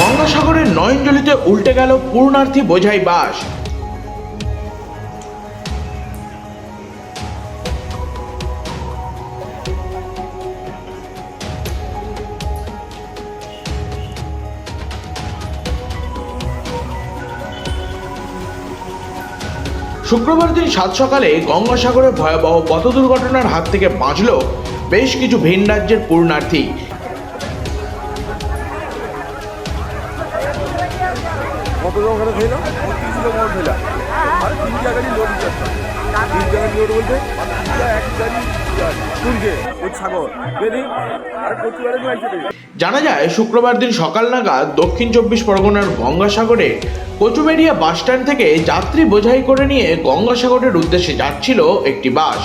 গঙ্গাসাগরের নয়নজলিতে উল্টে গেল পূর্ণার্থী বোঝাই বাস। শুক্রবার দিন সাত সকালে গঙ্গাসাগরে ভয়াবহ পথ দুর্ঘটনার হাত থেকে বাঁচল বেশ কিছু ভিন রাজ্যের পূর্ণার্থী। ছিল পঁচিশ জন মোট ছিল আর তিন জায়গারই লোড উঠেছে তিন জায়গার লোড বলতে এক গাড়ি ওই ছাগল। বেদি, আর প্রচুর জানা যায়, শুক্রবার দিন সকাল নাগাদ দক্ষিণ চব্বিশ পরগনার গঙ্গাসাগরে কচুবেড়িয়া বাসস্ট্যান্ড থেকে যাত্রী বোঝাই করে নিয়ে গঙ্গাসাগরের উদ্দেশ্যে যাচ্ছিল একটি বাস।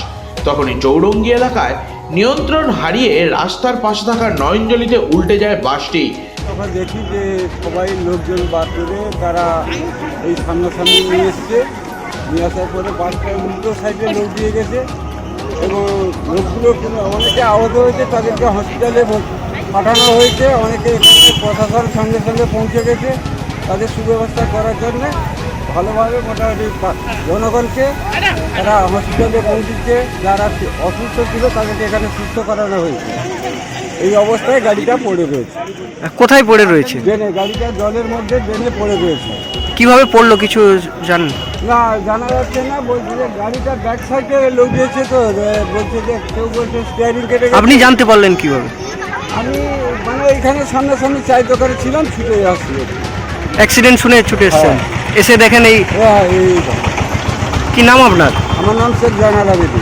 তখনই চৌরঙ্গি এলাকায় নিয়ন্ত্রণ হারিয়ে রাস্তার পাশে থাকা নয়নজলিতে উল্টে যায় বাসটি। তখন দেখি যে সবাই লোকজন বার করে তারা এই সামনাসামনি নিয়ে এসছে। নিয়ে আসার পরে বাসটা উল্টো সাইডে লোক দিয়ে গেছে এবং লোকগুলো অনেকে আহত হয়েছে, তাদেরকে হসপিটালে পাঠানো হয়েছে। অনেকে এখানে প্রশাসন সঙ্গে সঙ্গে পৌঁছে গেছে তাদের সুব্যবস্থা করার জন্য। ভালোভাবে মোটামুটি জনগণকে তারা হসপিটালে পৌঁছেছে। যারা অসুস্থ ছিল তাদেরকে এখানে সুস্থ করানো হয়েছে। এই অবস্থায় গাড়িটা পড়ে রয়েছে। কোথায় পড়ে রয়েছে? ড্রেনে গাড়িটা জলের মধ্যে ড্রেনে পড়ে রয়েছে। কীভাবে পড়ল কিছু জানেন না জানা যাচ্ছে না বলছে যে গাড়িটা ব্যাক সাইডে লোক দিয়েছে তো বলছে যে কেউ বলছে স্টিয়ারিং কেটে আপনি জানতে পারলেন কীভাবে? আমি মানে এখানে সামনাসামনি চায়ের দোকানে ছিলাম ছুটে আসছি অ্যাক্সিডেন্ট শুনে ছুটে এসছেন? এসে দেখেন এই হ্যাঁ কি নাম আপনার? আমার নাম শেখ জানালা বেদি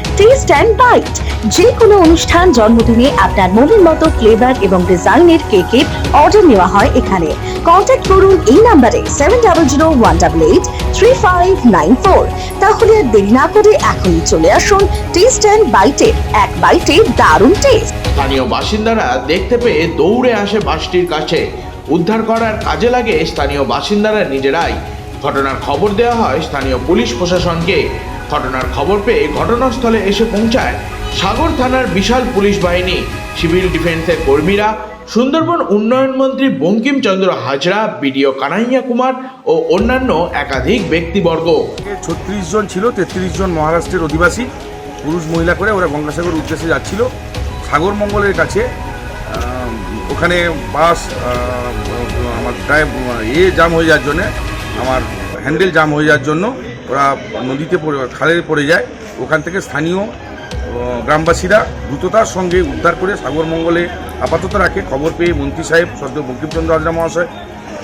টেস্ট অ্যান্ড বাইট যে কোনো অনুষ্ঠান, জন্মদিনে আপনার মনের মতো ফ্লেভার এবং ডিজাইনের কেকের অর্ডার নেওয়া হয় এখানে। কন্ট্যাক্ট করুন এই নাম্বারে seven double zero one double eight three five nine four তাহলে আর দেরি না করে এখনই চলে আসুন টেস্ট অ্যান্ড বাইটে এক বাইটে দারুণ টেস্ট স্থানীয় বাসিন্দারা দেখতে পেয়ে দৌড়ে আসে বাসটির কাছে। উদ্ধার করার কাজে লাগে স্থানীয় বাসিন্দারা নিজেরাই। ঘটনার খবর দেওয়া হয় স্থানীয় পুলিশ প্রশাসনকে। ঘটনার খবর পেয়ে ঘটনাস্থলে এসে পৌঁছায় সাগর থানার বিশাল পুলিশ বাহিনী। সিভিল ডিফেন্সের কর্মীরা, সুন্দরবন উন্নয়ন মন্ত্রী বঙ্কিমচন্দ্র হাজরা, বিডিও কানাইয়া কুমার ও অন্যান্য একাধিক ব্যক্তিবর্গ। ছত্রিশ জন ছিল, তেত্রিশ জন মহারাষ্ট্রের অধিবাসী। পুরুষ মহিলা করে ওরা গঙ্গাসাগর উদ্দেশ্যে যাচ্ছিল। সাগর মঙ্গলের কাছে ওখানে বাস আমার ড্রাইভ এ জাম হয়ে যাওয়ার জন্যে, আমার হ্যান্ডেল জাম হয়ে যাওয়ার জন্য ওরা নদীতে পড়ে, খালে পড়ে যায়। ওখান থেকে স্থানীয় গ্রামবাসীরা দ্রুততার সঙ্গে উদ্ধার করে সাগর মঙ্গলে আপাতত রাখে। খবর পেয়ে মন্ত্রী সাহেব, সদ্য বঙ্কিমচন্দ্র হাজরা মহাশয়,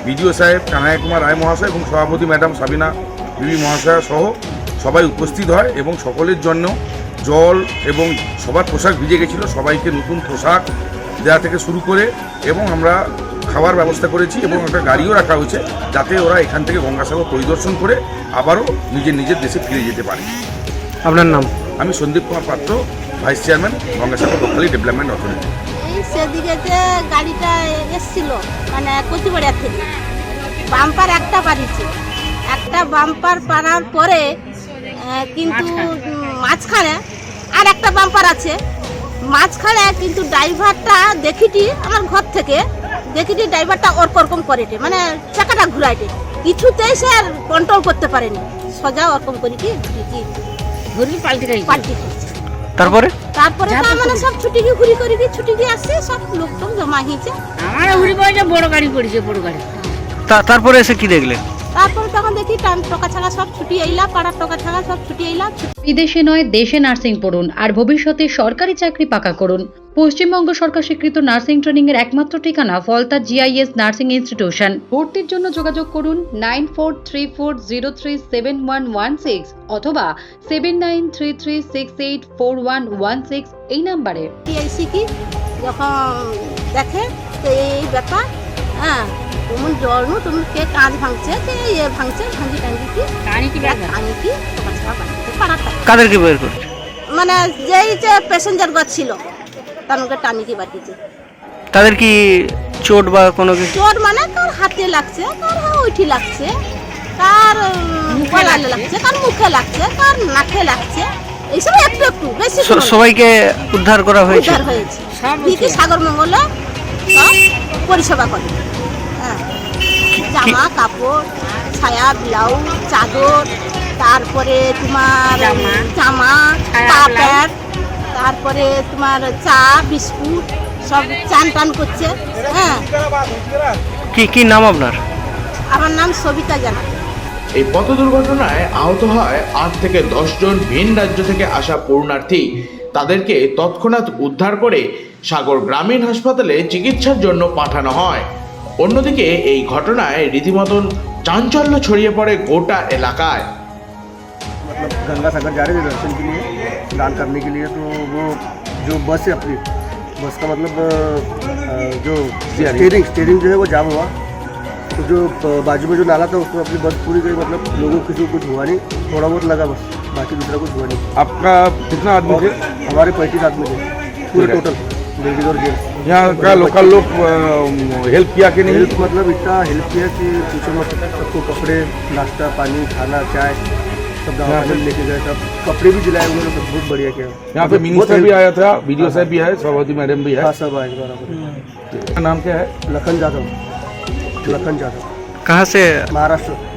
বিডিও সাহেব কানাইয়া কুমার রায় মহাশয় এবং সভাপতি ম্যাডাম সাবিনা বিবি মহাশয়া সহ সবাই উপস্থিত হয় এবং সকলের জন্য জল এবং সবার পোশাক ভিজে গেছিল। সবাইকে নতুন পোশাক দেওয়া থেকে শুরু করে এবং আমরা খাবার ব্যবস্থা করেছি এবং একটা গাড়িও রাখা হয়েছে যাতে ওরা এখান থেকে গঙ্গাসাগর পরিদর্শন করে আবারও নিজের নিজের দেশে ফিরে যেতে পারে। আপনার নাম? আমি Sandip Kumar Patra vice chairman Gangasagar locally development authority এই সেদিকে যে গাড়িটা এসছিল মানে কচুবাড়িয়া থেকে বাম্পার একটা পারিছে একটা বাম্পার পারার পরে কিন্তু মাঝখানে আর একটা বাম্পার আছে। মাঝখানে কিন্তু ড্রাইভারটা দেখিটি আমার ঘর থেকে দেখিটি ড্রাইভারটা ওরকম করেটে মানে চাকাটা ঘুরাইটে। কিছুতেই সে আর কন্ট্রোল করতে পারেনি। সোজা ওরকম করে কি কি ঘুরি পাল্টি পাল্টি করছে। তারপরে? তারপরে তো আমরা সব ছুটি গিয়ে ঘুরি করে দিয়ে ছুটি গিয়ে আসছে সব লোক টোক জমা হয়েছে। আমার ঘুরি পড়েছে বড় গাড়ি পড়েছে বড় গাড়ি। তা- তারপরে এসে কি দেখলেন? তারপরে তখন দেখি টান টকা ছাগা সব ছুটি আইলা পাড়ার টকা ছাগা সব ছুটি আইলা বিদেশে নয় দেশে নার্সিং পড়ুন আর ভবিষ্যতে সরকারি চাকরি পাকা করুন। পশ্চিমবঙ্গ সরকার স্বীকৃত নার্সিং ট্রেনিং এর একমাত্র ঠিকানা ফলতা জিআইএস নার্সিং ইনস্টিটিউশন। ভর্তির জন্য যোগাযোগ করুন nine four three four zero three seven one one six অথবা seven nine three three six eight four one one six এই নাম্বারে। টিআইসি কি? যখন দেখে তো এই ব্যাপার। হ্যাঁ তুমি কে ভাঙছে কে ইয়ে ভাঙছে ভাঙি টাঙ্গি কি কানি কি ব্যাপার? আমি কি তোমার সব কাদেরকে বের করছে মানে যেই যে প্যাসেঞ্জার গছ ছিল তাদেরকে টানিকে বাটিছে তাদের কি চোট বা কোনো কিছু? চোর মানে কার হাতে লাগছে কার ওইটি লাগছে কার গলায় লাগছে? কার মুখে লাগছে কার নাকে লাগছে এইসব একটু একটু বেশি সবাইকে উদ্ধার করা হয়েছে? উদ্ধার হয়েছে। সব দিদি সাগর মঙ্গলে সব পরিষেবা করে। হ্যাঁ। জামা কাপড় ছায়া ব্লাউজ চাদর তারপরে তোমার জামা। পা প্যান্ট তারপরে তোমার চা বিস্কুট সব চান টান করছে। হ্যাঁ। কি কি নাম আপনার? আমার নাম সবিতা জানা। এই পথ দুর্ঘটনায় আহত হয় আট থেকে দশ জন ভিন রাজ্য থেকে আসা পূর্ণার্থী। তাদেরকে তৎক্ষণাৎ উদ্ধার করে সাগর গ্রামীণ হাসপাতালে চিকিৎসার জন্য পাঠানো হয় অন্যদিকে এই ঘটনায় রীতিমতন চাঞ্চল্য ছড়িয়ে পড়ে গোটা এলাকায় मतलब गंगा सागर जा रहे थे दर्शन के लिए स्नान करने के लिए तो वो जो बस है अपनी बस का मतलब अ, अ, जो स्टेयरिंग स्टेयरिंग जो है वो जाम हुआ तो जो अ, बाजू में जो नाला था उसमें अपनी बस पूरी गई मतलब लोगों को किसी को कुछ हुआ नहीं थोड़ा बहुत लगा बस बाकी दूसरा कुछ हुआ नहीं आपका कितना आदमी और थे हमारे पैंतीस आदमी थे पूरे टोटल लेडीज़ और जेंट्स यहाँ का लोकल लोग हेल्प किया कि नहीं? हेल्प मतलब इतना हेल्प किया कि पूछो मत सबको कपड़े नाश्ता पानी खाना चाय सब दवा यहाँ पे- पानी लेके गए सब कपड़े भी दिलाए उन्होंने सब बहुत बढ़िया किया। यहाँ पे मिनिस्टर भी आया था बीडीओ साहब भी है सभापति मैडम भी है हाँ सब आए बराबर। नाम क्या है? लखन जाधव। लखन जाधव। कहाँ से? महाराष्ट्र।